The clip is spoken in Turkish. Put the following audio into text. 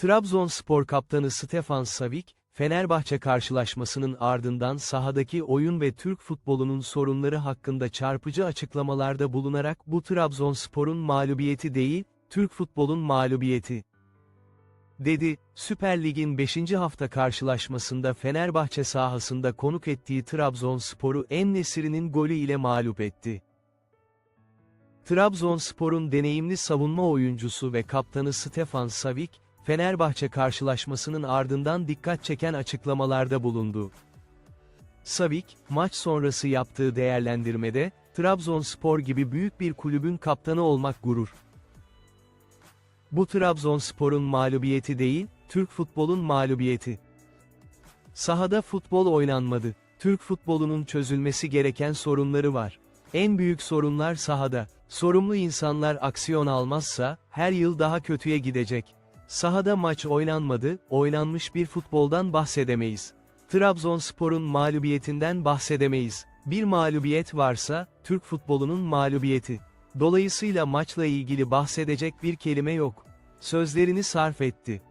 Trabzonspor kaptanı Stefan Savic, Fenerbahçe karşılaşmasının ardından sahadaki oyun ve Türk futbolunun sorunları hakkında çarpıcı açıklamalarda bulunarak bu Trabzonspor'un mağlubiyeti değil, Türk futbolun mağlubiyeti dedi, Süper Lig'in 5. hafta karşılaşmasında Fenerbahçe sahasında konuk ettiği Trabzonspor'u En-Nesyri'nin golü ile mağlup etti. Trabzonspor'un deneyimli savunma oyuncusu ve kaptanı Stefan Savic, Fenerbahçe karşılaşmasının ardından dikkat çeken açıklamalarda bulundu. Savic, maç sonrası yaptığı değerlendirmede, Trabzonspor gibi büyük bir kulübün kaptanı olmak gurur. Bu Trabzonspor'un mağlubiyeti değil, Türk futbolun mağlubiyeti. Sahada futbol oynanmadı. Türk futbolunun çözülmesi gereken sorunları var. En büyük sorunlar sahada. Sorumlu insanlar aksiyon almazsa, her yıl daha kötüye gidecek. Sahada maç oynanmadı, oynanmış bir futboldan bahsedemeyiz. Trabzonspor'un mağlubiyetinden bahsedemeyiz. Bir mağlubiyet varsa, Türk futbolunun mağlubiyeti. Dolayısıyla maçla ilgili bahsedecek bir kelime yok. Sözlerini sarf etti.